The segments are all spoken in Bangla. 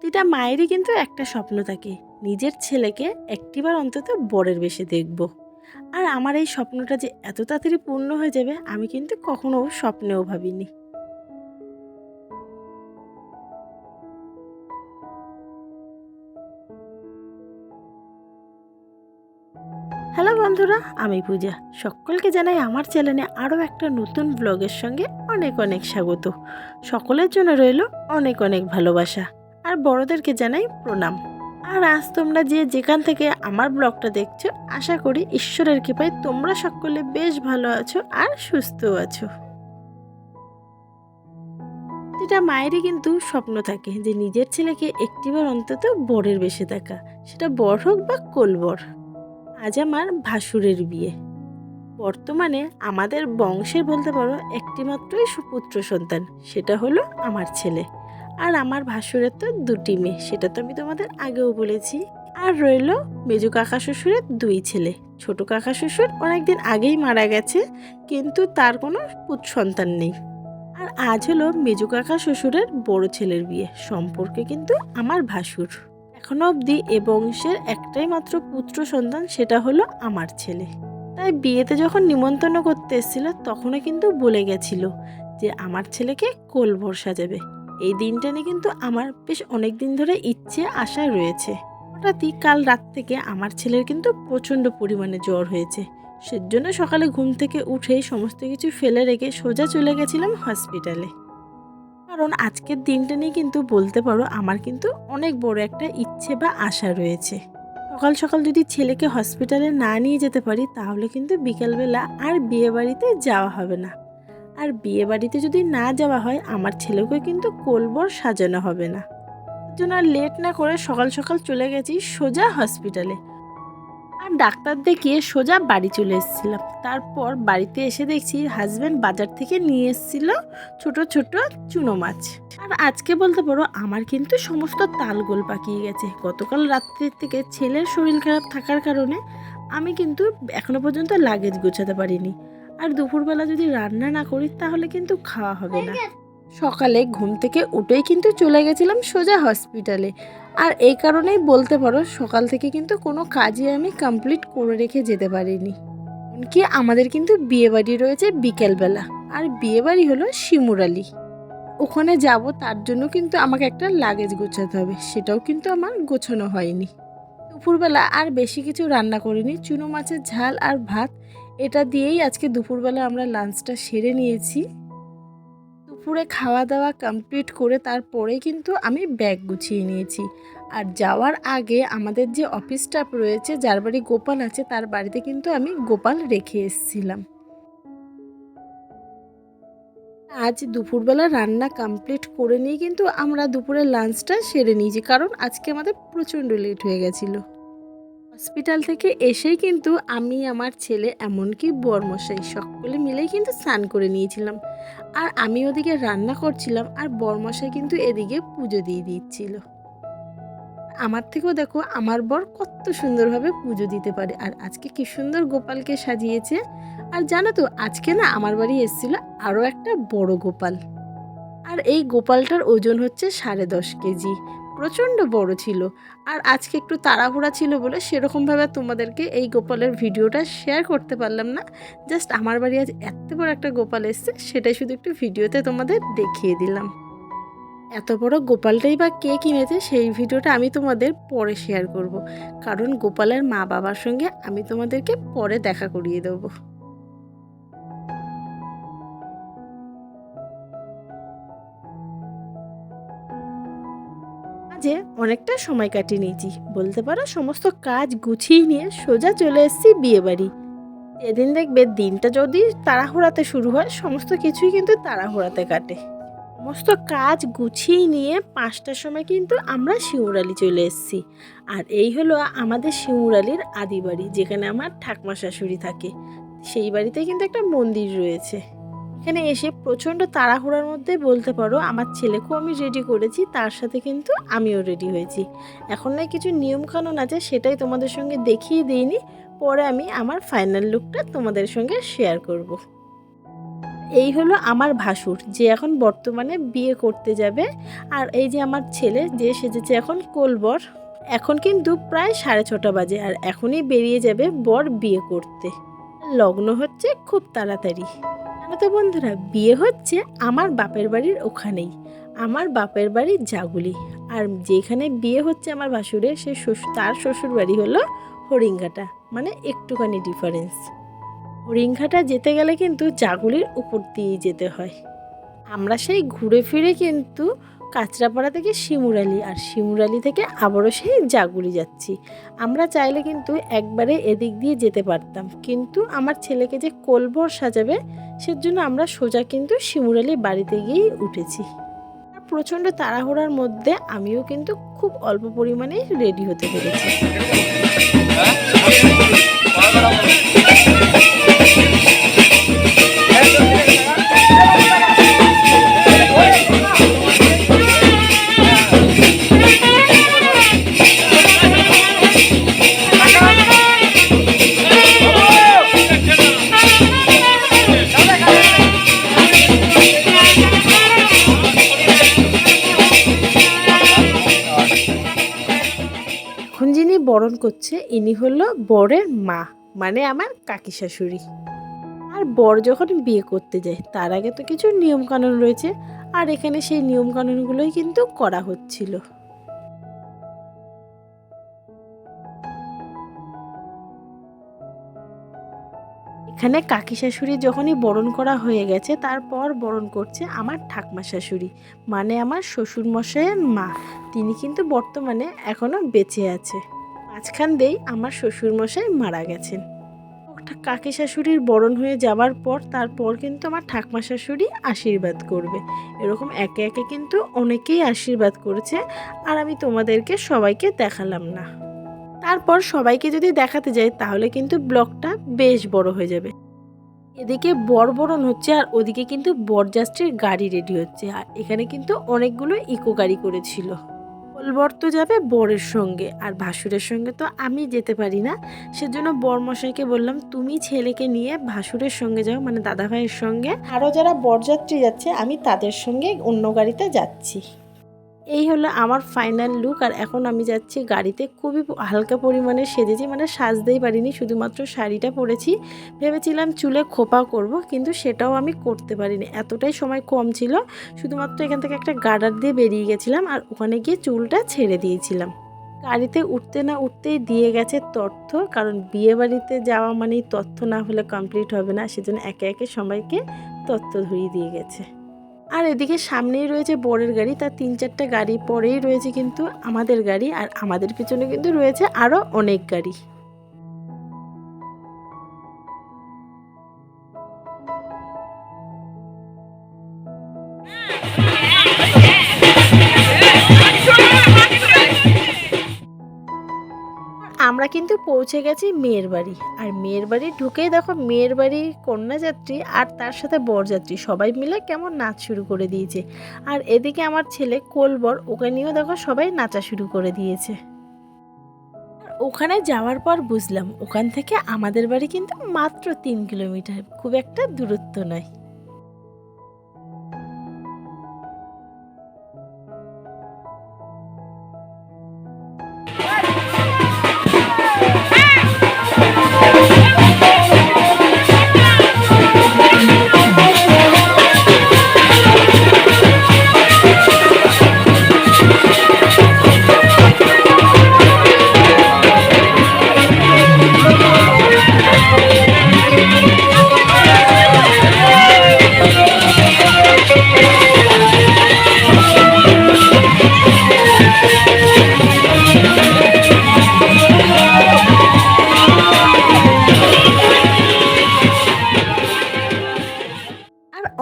প্রতিটা মায়েরই কিন্তু একটা স্বপ্ন থাকে, নিজের ছেলেকে একটিবার অন্তত বরের বেশে দেখব। আর আমার এই স্বপ্নটা যে এত তাড়াতাড়ি পূর্ণ হয়ে যাবে, আমি কিন্তু কখনো স্বপ্নেও ভাবিনি। হ্যালো বন্ধুরা, আমি পূজা। সকলকে জানাই আমার চ্যানেলে আরও একটা নতুন ব্লগের সঙ্গে অনেক অনেক স্বাগত। সকলের জন্য রইল অনেক অনেক ভালোবাসা। আর বড়দেরকে জানাই প্রণাম। আর আজ তোমরা যে যেখান থেকে আমার ব্লগটা দেখছ, আশা করি ঈশ্বরের কৃপায় তোমরা সকলে বেশ ভালো আছো আর সুস্থ আছো। এটা মায়েরই কিন্তু স্বপ্ন থাকে যে নিজের ছেলেকে একটিবার অন্তত বরের বেশে দেখা। সেটা বর হোক বা কোলবর আজ আমার ভাসুরের বিয়ে। বর্তমানে আমাদের বংশের বলতে পারো একটিমাত্রই সুপুত্র সন্তান, সেটা হলো আমার ছেলে। আর আমার ভাসুরের তো দুটি মেয়ে, সেটা তো আমি তোমাদের আগেও বলেছি। আর রইল মেজু কাকা শ্বশুরের দুই ছেলে। ছোট কাকা শ্বশুর অনেকদিন আগেই মারা গেছে, কিন্তু তার কোনো পুত সন্তান নেই। আর আজ হলো মেজু কাকা শ্বশুরের বড় ছেলের বিয়ে, সম্পর্কে কিন্তু আমার ভাসুর। এখনও অবধি এ বংশের একটাই মাত্র পুত্র সন্তান, সেটা হলো আমার ছেলে। তাই বিয়েতে যখন নিমন্ত্রণ করতে এসেছিল, তখনও কিন্তু বলে গেছিল যে আমার ছেলেকে কোল কোলভর সাজাবে। এই দিনটা নিয়ে কিন্তু আমার বেশ অনেক দিন ধরে ইচ্ছে, আশা রয়েছে। হঠাৎই কাল রাত থেকে আমার ছেলের কিন্তু প্রচণ্ড পরিমাণে জ্বর হয়েছে। সেজন্য সকালে ঘুম থেকে উঠেই সমস্ত কিছু ফেলে রেখে সোজা চলে গেছিলাম হসপিটালে। কারণ আজকের দিনটা নিয়ে কিন্তু বলতে পারো, আমার কিন্তু অনেক বড় একটা ইচ্ছে বা আশা রয়েছে। সকাল সকাল যদি ছেলেকে হসপিটালে না নিয়ে যেতে পারি, তাহলে কিন্তু বিকেলবেলা আর বিয়ে বাড়িতে যাওয়া হবে না। আর বিয়ে বাড়িতে যদি না যাওয়া হয়, আমার ছেলেকে কিন্তু কোলবর সাজানো হবে না। জন্য আর লেট না করে সকাল সকাল চলে গেছি সোজা হসপিটালে। আর ডাক্তার দেখিয়ে সোজা বাড়ি চলে এসেছিলাম। তারপর বাড়িতে এসে দেখছি হাজব্যান্ড বাজার থেকে নিয়ে এসেছিল ছোট ছোট চুনো মাছ। আর আজকে বলতে পারো, আমার কিন্তু সমস্ত তালগোল পাকিয়ে গেছে। গতকাল রাত্রির থেকে ছেলের শরীর খারাপ থাকার কারণে আমি কিন্তু এখনও পর্যন্ত লাগেজ গোছাতে পারিনি। আর দুপুরবেলা যদি রান্না না করি তাহলে কিন্তু খাওয়া হবে না। সকালে ঘুম থেকে উঠেই কিন্তু চলে গেছিলাম সোজা হসপিটালে আর এই কারণেই বলতে পারো সকাল থেকে কিন্তু কোনো কাজই আমি কমপ্লিট করে রেখে যেতে পারিনি। এমনকি আমাদের কিন্তু বিয়ে বাড়ি রয়েছে বিকেলবেলা আর বিয়ে বাড়ি হলো শিমুরালি ওখানে যাব তার জন্য কিন্তু আমাকে একটা লাগেজ গোছাতে হবে সেটাও কিন্তু আমার গোছানো হয়নি। দুপুরবেলা আর বেশি কিছু রান্না করিনি চুনো মাছের ঝাল আর ভাত এটা দিয়েই আজকে দুপুরবেলা আমরা লাঞ্চটা সেরে নিয়েছি। দুপুরে খাওয়া দাওয়া কমপ্লিট করে তারপরে কিন্তু আমি ব্যাগ গুছিয়ে নিয়েছি। আর যাওয়ার আগে আমাদের যে অফিস স্টাফ রয়েছে, যার বাড়ি গোপাল আছে, তার বাড়িতে কিন্তু আমি গোপাল রেখে এসেছিলাম। আজ দুপুরবেলা রান্না কমপ্লিট করে নিয়ে কিন্তু আমরা দুপুরের লাঞ্চটা সেরে নিয়েছি, কারণ আজকে আমাদের প্রচণ্ড লেট হয়ে গেছিল। হসপিটাল থেকে এসেই কিন্তু আমি, আমার ছেলে, এমনকি বরমশাই সকলে মিলেই কিন্তু স্নান করে নিয়েছিলাম। আর আমি ওদিকে রান্না করছিলাম আর বরমশাই কিন্তু এদিকে পুজো দিয়ে দিচ্ছিল। আমার থেকেও দেখো, আমার বর কত সুন্দরভাবে পুজো দিতে পারে। আর আজকে কি সুন্দর গোপালকে সাজিয়েছে। আর জানো তো, আজকে না আমার বাড়ি এসেছিল আরও একটা বড় গোপাল। আর এই গোপালটার ওজন হচ্ছে সাড়ে দশ কেজি। প্রচণ্ড বড় ছিল। আর আজকে একটু তাড়াহুড়া ছিল বলে সেরকমভাবে তোমাদেরকে এই গোপালের ভিডিওটা শেয়ার করতে পারলাম না। জাস্ট আমার বাড়ি আজ এত বড় একটা গোপাল এসছে, সেটাই শুধু একটু ভিডিওতে তোমাদের দেখিয়ে দিলাম। এত বড় গোপালটাই বা কে কিনেছে সেই ভিডিওটা আমি তোমাদের পরে শেয়ার করব। কারণ গোপালের মা বাবার সঙ্গে আমি তোমাদেরকে পরে দেখা করিয়ে দেবো। কাজে অনেকটা সময় কাটিয়ে নিয়েছি। বলতে পারো সমস্ত কাজ গুছিয়ে নিয়ে সোজা চলে এসেছি বিয়ে বাড়ি এদিন দেখবে দিনটা যদি তাড়াহুড়াতে শুরু হয়, সমস্ত কিছুই কিন্তু তাড়াহুড়াতে কাটে। সমস্ত কাজ গুছিয়ে নিয়ে পাঁচটার সময় কিন্তু আমরা শিউরালি চলে এসেছি। আর এই হলো আমাদের শিউরালির আদি বাড়ি, যেখানে আমার ঠাকমা শাশুড়ি থাকে। সেই বাড়িতে কিন্তু একটা মন্দির রয়েছে। এখানে এসে প্রচণ্ড তাড়াহুড়ার মধ্যে বলতে পারো, আমার ছেলেকেও আমি রেডি করেছি, তার সাথে কিন্তু আমিও রেডি হয়েছি এখন না কিছু নিয়মকানুন আছে, সেটাই তোমাদের সঙ্গে দেখিয়ে দিইনি, পরে আমি আমার ফাইনাল লুকটা তোমাদের সঙ্গে শেয়ার করব। এই হলো আমার ভাসুর, যে এখন বর্তমানে বিয়ে করতে যাবে, আর এই যে আমার ছেলে, যে সেজেছে এখন কোলবর, এখন কিন্তু প্রায় সাড়ে ছটা বাজে, আর এখনই বেরিয়ে যাবে বর বিয়ে করতে লগ্ন হচ্ছে খুব তাড়াতাড়ি। তো বন্ধুরা, বিয়ে হচ্ছে আমার বাপের বাড়ির ওখানেই, আমার বাপের বাড়ি জাগুলি। আর যেখানে বিয়ে হচ্ছে আমার ভাসুরের, সে শ্বশুর, তার শ্বশুর বাড়ি হলো হরিঙ্গাটা মানে একটুখানি ডিফারেন্স হরিংঘাটা যেতে গেলে কিন্তু জাগুলির উপর দিয়ে যেতে হয়। আমরা সেই ঘুরে ফিরে কিন্তু কাঁচরাপাড়া থেকে শিমুরালি আর শিমুরালি থেকে আবারও সেই জাগুলি যাচ্ছি। আমরা চাইলে কিন্তু একবারে এদিক দিয়ে যেতে পারতাম, কিন্তু আমার ছেলেকে যে কোলভর সাজাবে, সেজন্য আমরা সোজা কিন্তু শিমুরালি বাড়িতে গিয়েই উঠেছি। প্রচণ্ড তাড়াহুড়ার মধ্যে আমিও কিন্তু খুব অল্প পরিমাণে রেডি হতে পেরেছি। বরণ করছে, ইনি হলো বরের মা মানে আমার কাকি শাশুড়ি। আর বর যখন বিয়ে করতে যায়, তার আগে তো কিছু নিয়মকানুন রয়েছে, আর এখানে সেই নিয়মকানুনগুলোই কিন্তু করা হচ্ছিল। এখানে কাকি শাশুড়ি যখনই বরণ করা হয়ে গেছে, তারপর বরণ করছে আমার ঠাকমা শাশুড়ি মানে আমার শ্বশুর মশাইয়ের মা। তিনি কিন্তু বর্তমানে এখনও বেঁচে আছে। মাঝখান দিয়েই আমার শ্বশুর মশাই মারা গেছেন। কাকি শাশুড়ির বরণ হয়ে যাওয়ার পর তারপর কিন্তু আমার ঠাকমা শাশুড়ি আশীর্বাদ করবে। এরকম একে একে কিন্তু অনেকেই আশীর্বাদ করেছে আর আমি তোমাদেরকে সবাইকে দেখালাম না। তারপর সবাইকে যদি দেখাতে যাই তাহলে কিন্তু ব্লগটা বেশ বড় হয়ে যাবে। এদিকে বরবরণ হচ্ছে আর ওদিকে কিন্তু বরযাত্রীর গাড়ি রেডি হচ্ছে আর এখানে কিন্তু অনেকগুলো ইকো গাড়ি করেছিল। বর তো যাবে বরের সঙ্গে। আর ভাসুরের সঙ্গে তো আমি যেতে পারি না। সেজন্য বরমশাইকে বললাম, তুমি ছেলেকে নিয়ে ভাসুরের সঙ্গে যাও মানে দাদাভাইয়ের সঙ্গে। আরও যারা বরযাত্রী যাচ্ছে, আমি তাদের সঙ্গে অন্য গাড়িতে যাচ্ছি। এই হলো আমার ফাইনাল লুক আর এখন আমি যাচ্ছি গাড়িতে। খুবই হালকা পরিমাণে সেজেছি মানে সাজতেই পারিনি, শুধুমাত্র শাড়িটা পরেছি। ভেবেছিলাম চুলে খোপা করব, কিন্তু সেটাও আমি করতে পারিনি। এতটাই সময় কম ছিল, শুধুমাত্র এখান থেকে একটা গার্ডার দিয়ে বেরিয়ে গেছিলাম, আর ওখানে গিয়ে চুলটা ছেড়ে দিয়েছিলাম। গাড়িতে উঠতে না উঠতেই দিয়ে গেছে তথ্য, কারণ বিয়ে বাড়িতে যাওয়া মানেই তথ্য না হলে কমপ্লিট হবে না, সেজন্য একে একে সবাইকে তথ্য ধরিয়ে দিয়ে গেছে। আর এদিকে সামনেই রয়েছে বরের গাড়ি, তার তিন চারটে গাড়ি পরেই রয়েছে কিন্তু আমাদের গাড়ি আর আমাদের পিছনে কিন্তু রয়েছে আরও অনেক গাড়ি। আমরা কিন্তু পৌঁছে গেছি মেয়ের বাড়ি। আর মেয়ের বাড়ি ঢুকেই দেখো মেয়ের বাড়ি কন্যাযাত্রী আর তার সাথে বরযাত্রী সবাই মিলে কেমন নাচ শুরু করে দিয়েছে। আর এদিকে আমার ছেলে কোলবর, ওকে নিয়েও দেখো সবাই নাচা শুরু করে দিয়েছে। ওখানে যাওয়ার পর বুঝলাম, ওখান থেকে আমাদের বাড়ি কিন্তু মাত্র তিন কিলোমিটার, খুব একটা দূরত্ব নয়।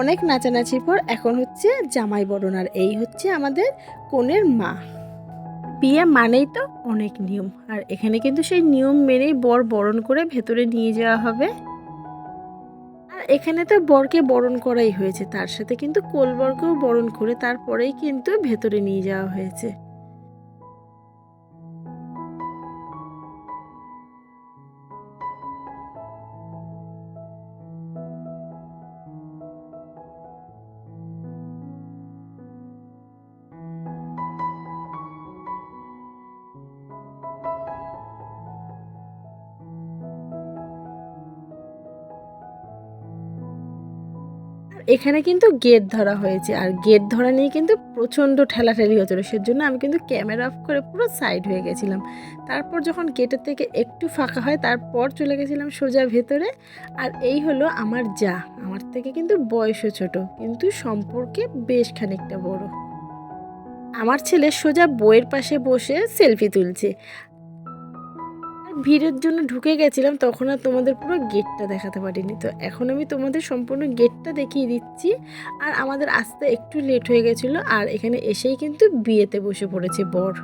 অনেক নাচানাচির পর এখন হচ্ছে জামাই বরণ, আর এই হচ্ছে আমাদের কনের মা। বিয়ে মানেই তো অনেক নিয়ম, আর এখানে কিন্তু সেই নিয়ম মেনেই বর বরণ করে ভেতরে নিয়ে যাওয়া হবে। আর এখানে তো বরকে বরণ করাই হয়েছে, তার সাথে কিন্তু কোলবরকেও বরণ করে তারপরেই কিন্তু ভেতরে নিয়ে যাওয়া হয়েছে। এখানে কিন্তু গেট ধরা হয়েছে। আর গেট ধরা নিয়ে কিন্তু প্রচণ্ড ঠেলাঠেলি হচ্ছিল। সেজন্য আমি কিন্তু ক্যামেরা অফ করে পুরো সাইড হয়ে গেছিলাম। তারপর যখন গেটের থেকে একটু ফাঁকা হয়, তারপর চলে গেছিলাম সোজা ভেতরে। আর এই হলো আমার যা। আমার থেকে কিন্তু বয়সও ছোট, কিন্তু সম্পর্কে বেশ খানিকটা বড়। আমার ছেলে সোজা বইয়ের পাশে বসে সেলফি তুলছে। ভিড়ের জন্য ঢুকে গেছিলাম, তখন আর তোমাদের পুরো গেটটা দেখাতে পারিনি। তো এখন আমি তোমাদের সম্পূর্ণ গেটটা দেখিয়ে দিচ্ছি। আর আমাদের আসতে একটু লেট হয়ে গেছিল, আর এখানে এসেই কিন্তু বিয়েতে বসে পড়েছে বর।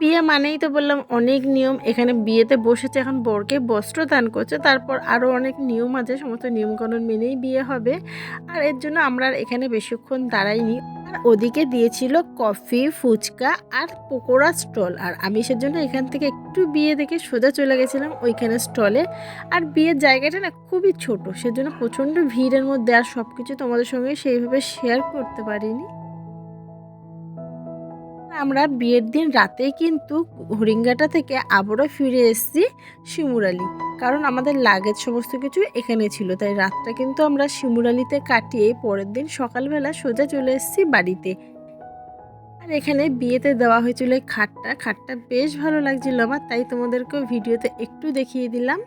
বিয়ে মানেই তো বললাম অনেক নিয়ম, এখানে বিয়েতে বসেছে এখন বরকে বস্ত্র দান করছে, তারপর আরও অনেক নিয়ম আছে, সমস্ত নিয়মকানুন মেনেই বিয়ে হবে। আর এর জন্য আমরা এখানে বেশিক্ষণ দাঁড়াইনি। আর ওদিকে দিয়েছিল কফি, ফুচকা আর পকোড়া স্টল। আর আমি সেজন্য এখান থেকে একটু বিয়ে দেখে সোজা চলে গেছিলাম ওইখানে স্টলে। আর বিয়ের জায়গাটা না খুবই ছোট, সেজন্য প্রচণ্ড ভিড়ের মধ্যে আর সব কিছু তোমাদের সঙ্গে সেইভাবে শেয়ার করতে পারিনি। আমরা বিয়ের দিন রাতেই কিন্তু হরিঙ্গাটা থেকে আবারও ফিরে এসেছি শিমুরালি কারণ আমাদের লাগেজ সমস্ত কিছু এখানে ছিল, তাই রাতটা কিন্তু আমরা শিমুরালিতে কাটিয়ে পরের দিন সকালবেলা সোজা চলে এসেছি বাড়িতে। আর এখানে বিয়েতে দেওয়া হয়েছিল খাটটা। খাটটা বেশ ভালো লাগছিল আমার, তাই তোমাদেরকেও ভিডিওতে একটু দেখিয়ে দিলাম।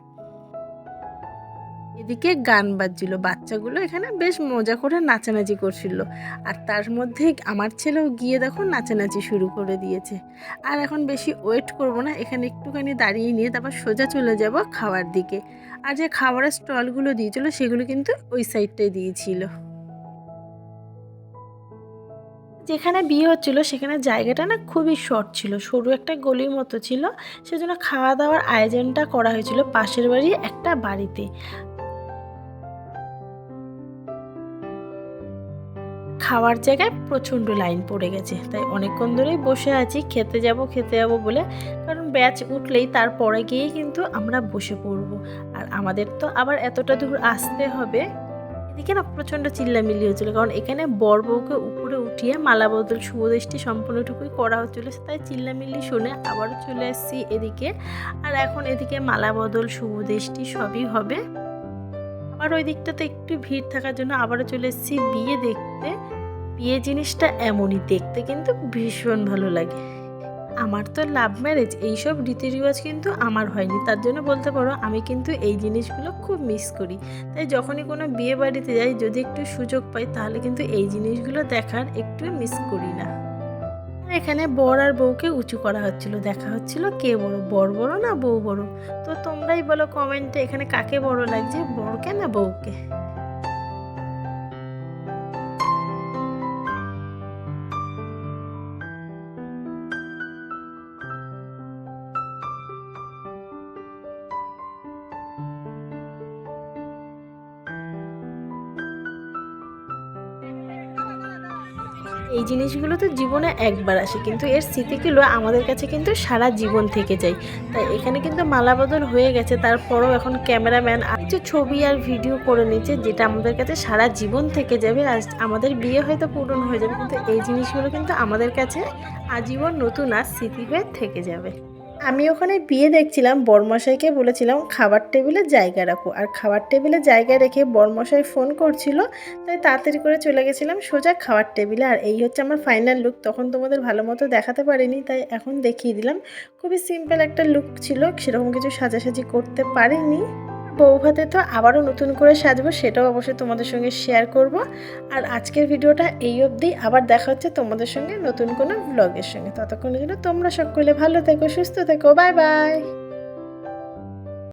এদিকে গান বাজছিল। বাচ্চাগুলো এখানে বেশ মজা করে নাচানাচি করছিল। আর তার মধ্যে আমার ছেলেও গিয়ে দেখো নাচানাচি শুরু করে দিয়েছে। আর এখন বেশি ওয়েট করব না, এখানে একটুখানি দাঁড়িয়ে নিয়ে তারপর সোজা চলে যাব খাওয়ার দিকে। আর যে খাবারের স্টলগুলো দিয়েছিল, সেগুলো কিন্তু ওই সাইডটাই দিয়েছিল। যেখানে বিয়ে হচ্ছিল, সেখানে জায়গাটা না খুবই শর্ট ছিল। সরু একটা গলির মতো ছিল। সেজন্য খাওয়া দাওয়ার আয়োজনটা করা হয়েছিল পাশের বাড়ি একটা বাড়িতে। খাওয়ার জায়গায় প্রচণ্ড লাইন পড়ে গেছে। তাই অনেকক্ষণ ধরেই বসে আছি, খেতে যাব খেতে যাব বলে। কারণ ব্যাচ উঠলেই তারপরে গিয়েই কিন্তু আমরা বসে পড়ব। আর আমাদের তো আবার এতটা দূর আসতে হবে। এদিকে না প্রচণ্ড চিল্লামিল্লি হচ্ছিল। কারণ এখানে বর বউকে উপরে উঠিয়ে মালা বদল শুভদৃষ্টি সম্পূর্ণটুকুই করা হচ্ছিল। তাই চিল্লামিল্লি শুনে আবারও চলে এসেছি এদিকে। আর এখন এদিকে মালা বদল শুভদৃষ্টি সবই হবে। আবার ওই দিকটাতে একটু ভিড় থাকার জন্য আবারও চলে এসেছি বিয়ে দেখতে। বিয়ে জিনিসটা এমনই দেখতে কিন্তু ভীষণ ভালো লাগে। আমার তো লাভ ম্যারেজ এইসব রীতি রিওয়াজ কিন্তু আমার হয়নি। তার জন্য বলতে পারো, আমি কিন্তু এই জিনিসগুলো খুব মিস করি। তাই যখনই কোনো বিয়ে বাড়িতে যাই, যদি একটু সুযোগ পাই, তাহলে কিন্তু এই জিনিসগুলো দেখার একটু মিস করি না। আর এখানে বর আর বউকে উঁচু করা হচ্ছিল, দেখা হচ্ছিল কে বড়। বর বড় না বউ বড়? তো তোমরাই বলো কমেন্টে এখানে কাকে বড় লাগছে, বরকে না বউকে? এই জিনিসগুলো তো জীবনে একবার আসে, কিন্তু এর স্মৃতিগুলো আমাদের কাছে কিন্তু সারা জীবন থেকে যায়। তাই এখানে কিন্তু মালা বদল হয়ে গেছে, তারপরও এখন ক্যামেরাম্যান আর ছবি আর ভিডিও করে নিচ্ছে, যেটা আমাদের কাছে সারা জীবন থেকে যাবে। আর আমাদের বিয়ে হয়তো পূরণ হয়ে যাবে, কিন্তু এই জিনিসগুলো কিন্তু আমাদের কাছে আজীবন নতুন আর স্মৃতি হয়ে থেকে যাবে। আমি ওখানে বিয়ে দেখছিলাম, বরমশাইকে বলেছিলাম খাবার টেবিলে জায়গা রাখো। আর খাবার টেবিলে জায়গা রেখে বরমশাই ফোন করছিল, তাই তাড়াতাড়ি করে চলে গেছিলাম সোজা খাবার টেবিলে। আর এই হচ্ছে আমার ফাইনাল লুক তখন তোমাদের ভালো মতো দেখাতে পারিনি, তাই এখন দেখিয়ে দিলাম। খুবই সিম্পল একটা লুক ছিল, সেরকম কিছু সাজাসাজি করতে পারিনি। বউ ভাতে তো আবারও নতুন করে সাজবো, সেটাও অবশ্যই তোমাদের সঙ্গে শেয়ার করব। আর আজকের ভিডিওটা এই অবধি, আবার দেখা হচ্ছে তোমাদের সঙ্গে নতুন কোনো ব্লগের সঙ্গে। ততক্ষণের জন্য তোমরা সকলে ভালো থেকো, সুস্থ থেকো বাই বাই